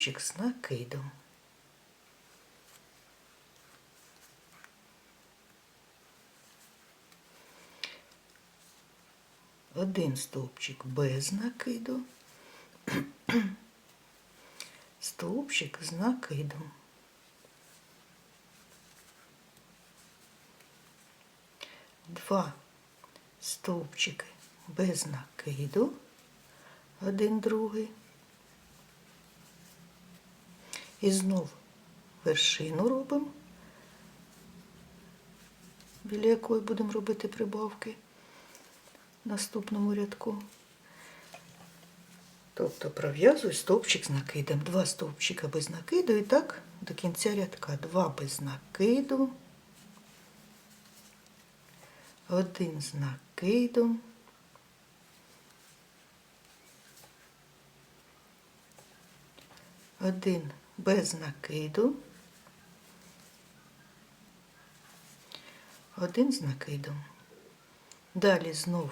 стовпчик з накидом. Один стовпчик без накиду, стовпчик з накидом. Два стовпчики без накиду, один другий. І знов вершину робимо, біля якої будемо робити прибавки в наступному рядку. Тобто пров'язую стовпчик з накидом. Два стовпчика без накиду і так до кінця рядка. Два без накиду. Один з накидом. Один без накиду. Один з накидом. Далі знов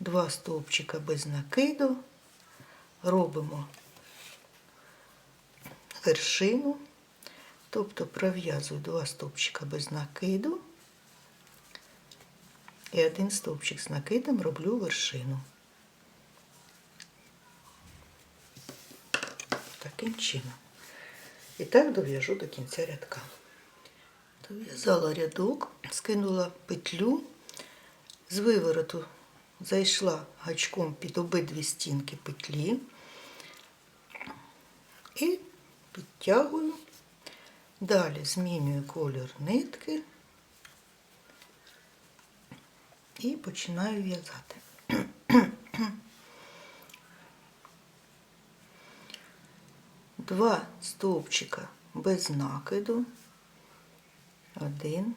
два стовпчика без накиду. Робимо вершину, тобто пров'язую два стовпчика без накиду. І один стовпчик з накидом роблю вершину. Таким чином. І так дов'яжу до кінця рядка. Дов'язала рядок, скинула петлю, з вивороту зайшла гачком під обидві стінки петлі і підтягую. Далі змінюю колір нитки і починаю в'язати. Два стовпчика без накиду, один,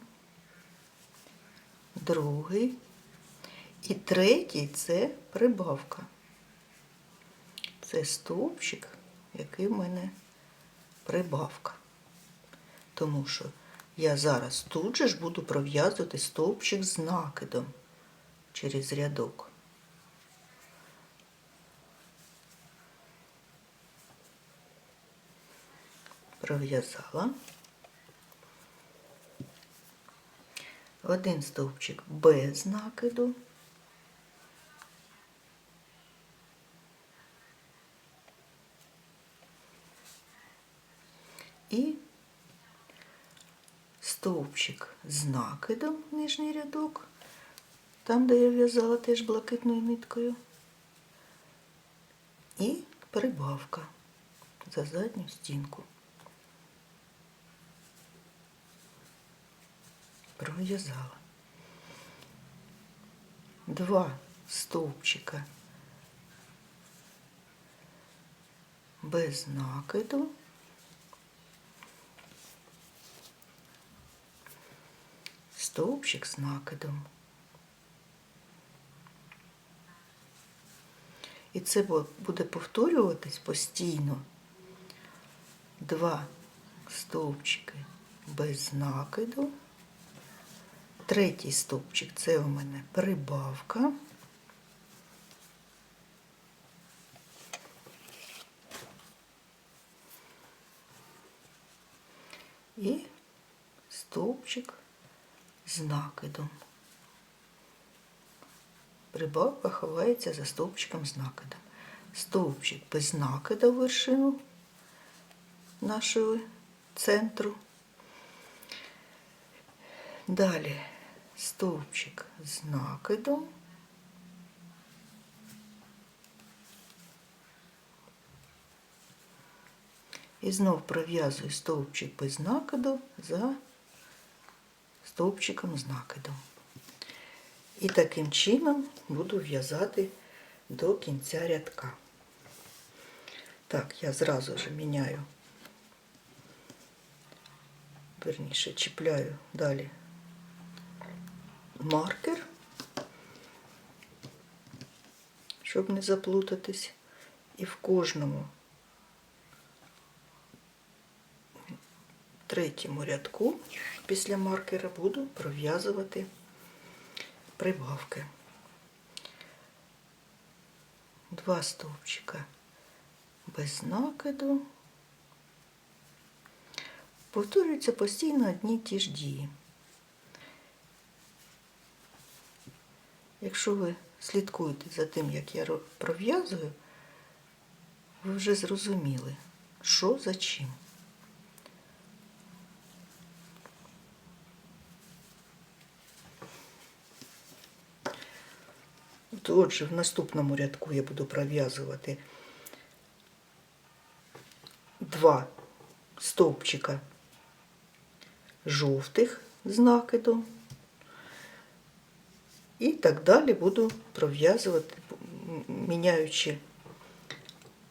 другий і третій це прибавка. Це стовпчик, який в мене прибавка. Тому що я зараз тут же ж буду пров'язувати стовпчик з накидом через рядок. Пров'язала. Один стовпчик без накиду. І стовпчик з накидом нижній рядок, там, де я в'язала теж блакитною ниткою. І прибавка за задню стінку. Пров'язала. Два стовпчика без накиду. стовпчик з накидом. І це буде повторюватись постійно. Два стовпчики без накиду. Третій стовпчик це у мене прибавка. І стовпчик з накидом. Прибавка ховається за стовпчиком з накидом. Стовпчик без накида в вершину нашого центру. Далі стовпчик з накидом. І знов пров'язую стовпчик без накиду за стовпчиком з накидом. І таким чином буду в'язати до кінця рядка. Так, я зразу ж міняю, верніше чіпляю далі маркер, щоб не заплутатись. І в кожному третьому рядку після маркера буду пров'язувати прибавки. Два стовпчика без накиду. Повторюються постійно одні ті ж дії. Якщо ви слідкуєте за тим, як я ро- пров'язую, ви вже зрозуміли, що за чим. Отже, в наступному рядку я буду пров'язувати два стовпчика жовтих з накидом. І так далі буду пров'язувати, міняючи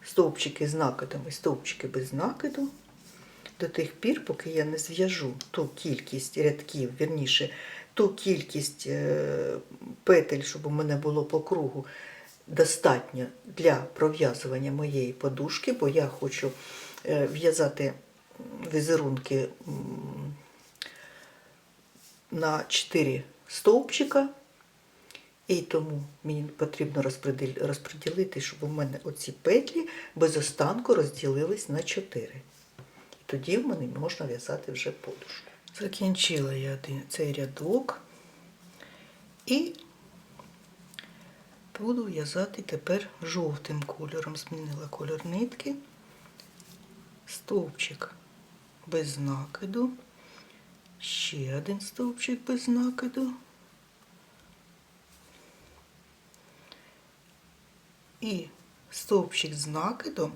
стовпчики з накидом і стовпчики без накиду до тих пір, поки я не зв'яжу ту кількість рядків, вірніше, ту кількість е, петель, щоб у мене було по кругу достатньо для пров'язування моєї подушки, бо я хочу е, в'язати візерунки на 4 стовпчика. І тому мені потрібно розподілити, щоб у мене оці петлі без останку розділились на 4. І тоді в мене можна в'язати вже подушку. Закінчила я цей рядок і буду в'язати тепер жовтим кольором. Змінила кольор нитки, стовпчик без накиду, ще один стовпчик без накиду. І стовпчик з накидом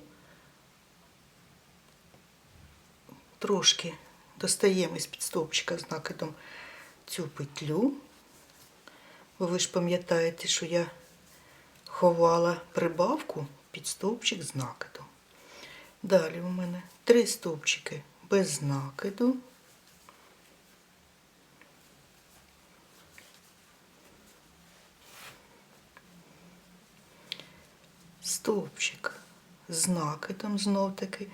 трошки достаємо із під стовпчика з накидом цю петлю. Бо ви ж пам'ятаєте, що я ховала прибавку під стовпчик з накидом. Далі у мене три стовпчики без накиду. Стовпчик з накидом знов таки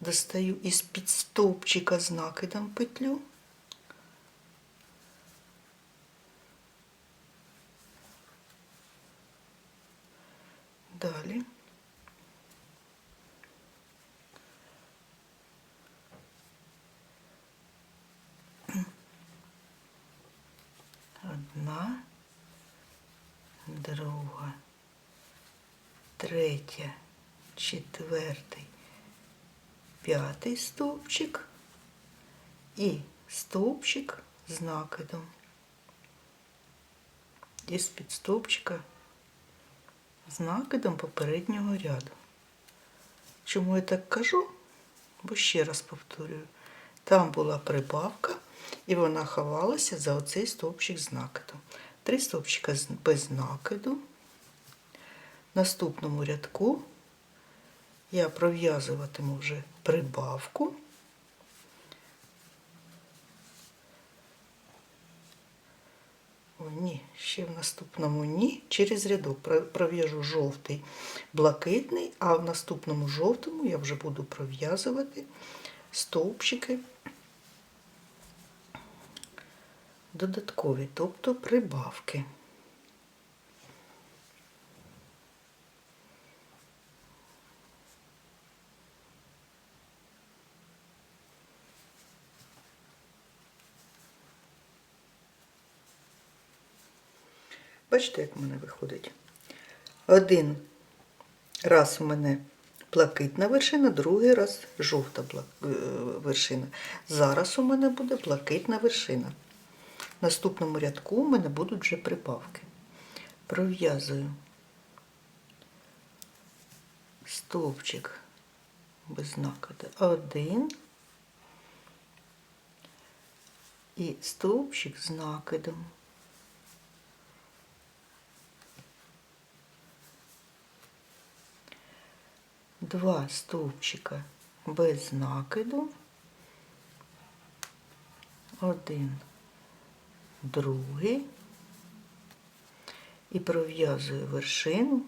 достаю із під стовпчика з накидом петлю. Далі. Одна, друга третя, четвертий, п'ятий стовпчик і стовпчик з накидом. Із під стовпчика з накидом попереднього ряду. Чому я так кажу? Бо ще раз повторюю, там була прибавка, і вона ховалася за оцей стовпчик з накидом. Три стовпчика без накиду. Наступному рядку я пров'язуватиму вже прибавку. О, ні, ще в наступному ні. Через рядок Про- пров'яжу жовтий, блакитний, а в наступному жовтому я вже буду пров'язувати стовпчики додаткові, тобто прибавки. Бачите, як в мене виходить? Один раз у мене блакитна вершина, другий раз жовта е, вершина. Зараз у мене буде блакитна вершина. В наступному рядку у мене будуть вже прибавки. Пров'язую стовпчик без накиду. Один. І стовпчик з накидом. Два стовпчика без накиду. Один, другий. І пров'язую вершину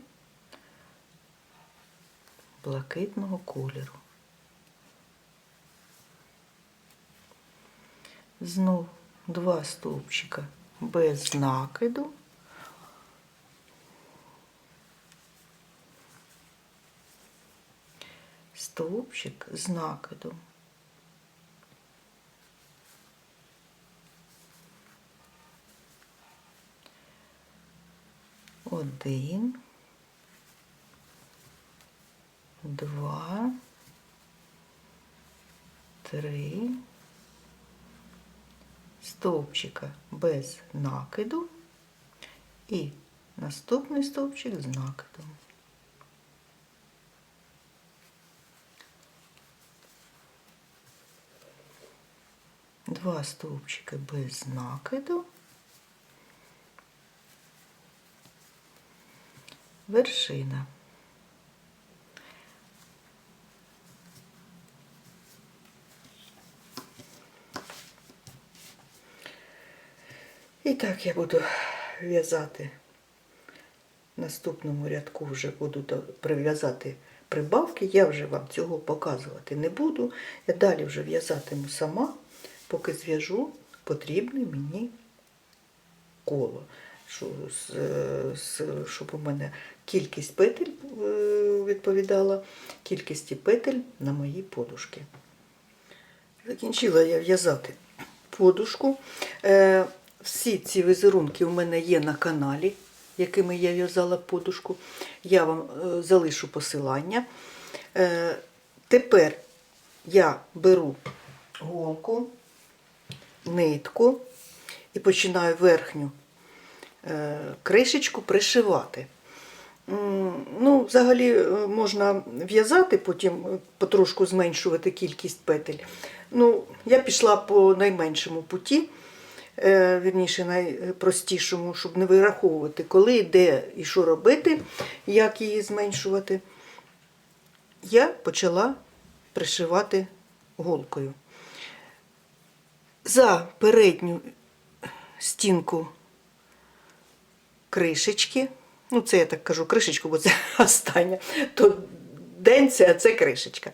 блакитного кольору. Знов два стовпчика без накиду. Стовпчик з накидом. Один, два, три, стовпчика без накиду і наступний стовпчик з накидом. Два стовпчики без накиду. Вершина. І так я буду в'язати в наступному рядку вже буду прив'язати прибавки. Я вже вам цього показувати не буду. Я далі вже в'язатиму сама, поки зв'яжу потрібне мені коло. Щоб у мене кількість петель е, відповідала кількості петель на моїй подушки. Закінчила я в'язати подушку. Е, всі ці візерунки у мене є на каналі, якими я в'язала подушку. Я вам е, залишу посилання. Тепер я беру голку, нитку і починаю верхню е, кришечку пришивати. Ну, взагалі е, можна в'язати, потім е, потрошку зменшувати кількість петель. Ну, я пішла по найменшому путі, вірніше, найпростішому, щоб не вираховувати, коли, де і що робити, як її зменшувати. Я почала пришивати голкою. За передню стінку кришечки. Ну, це я так кажу кришечку, бо це остання. То денця, а це кришечка.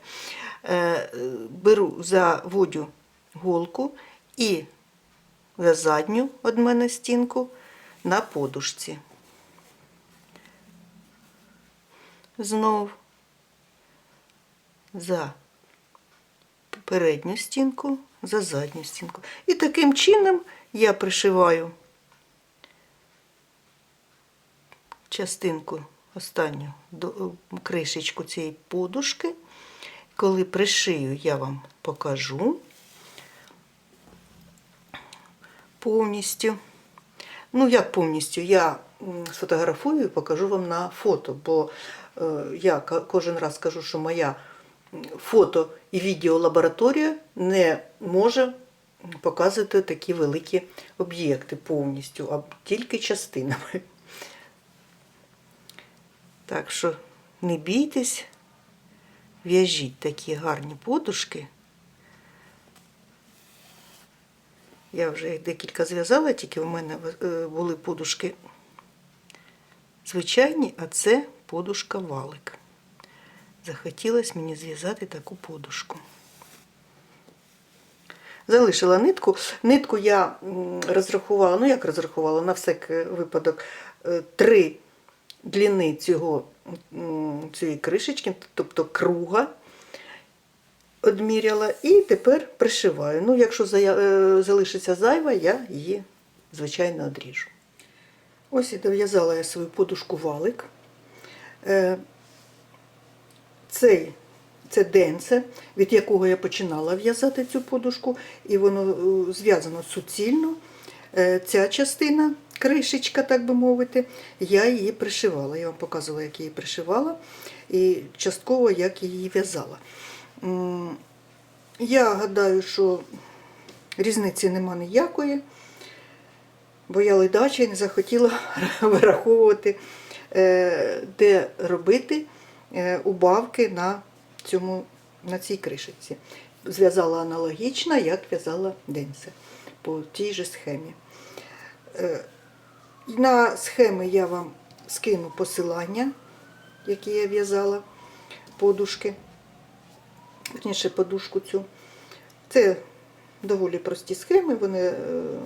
Е, беру, заводю голку і за задню від мене стінку на подушці. Знов за передню стінку, за задню стінку. І таким чином я пришиваю частинку останню до кришечку цієї подушки. Коли пришию, я вам покажу повністю. Ну, як повністю, я сфотографую і покажу вам на фото, бо е, я кожен раз кажу, що моя фото і відеолабораторія не може показувати такі великі об'єкти повністю, а тільки частинами. Так що не бійтесь, в'яжіть такі гарні подушки. Я вже їх декілька зв'язала, тільки в мене е, були подушки звичайні, а це подушка валик. Захотілося мені зв'язати таку подушку. Залишила нитку. Нитку я розрахувала, ну як розрахувала, на всяк випадок, е, три длини цього, цієї кришечки, тобто круга, одміряла і тепер пришиваю. Ну, якщо е, залишиться зайва, я її, звичайно, одріжу. Ось і дов'язала я свою подушку валик. Цей, це денце, від якого я починала в'язати цю подушку, і воно е, зв'язано суцільно. Е, Ця частина, кришечка, так би мовити, я її пришивала. Я вам показувала, як її пришивала, і частково як її в'язала. Я гадаю, що різниці нема ніякої, бо я ледача і не захотіла вираховувати, е, де робити убавки на, цьому, на цій кришечці. Зв'язала аналогічно, як в'язала денце по тій же схемі. Е, На схеми я вам скину посилання, які я в'язала, подушки, верніше подушку цю. Це доволі прості схеми, вони е,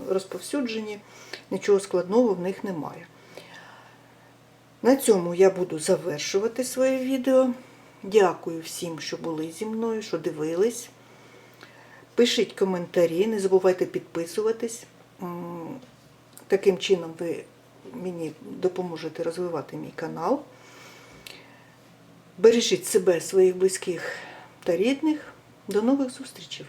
розповсюджені, нічого складного в них немає. На цьому я буду завершувати своє відео. Дякую всім, що були зі мною, що дивились. Пишіть коментарі, не забувайте підписуватись. Таким чином ви мені допоможете розвивати мій канал. Бережіть себе, своїх близьких та рідних. До нових зустрічей!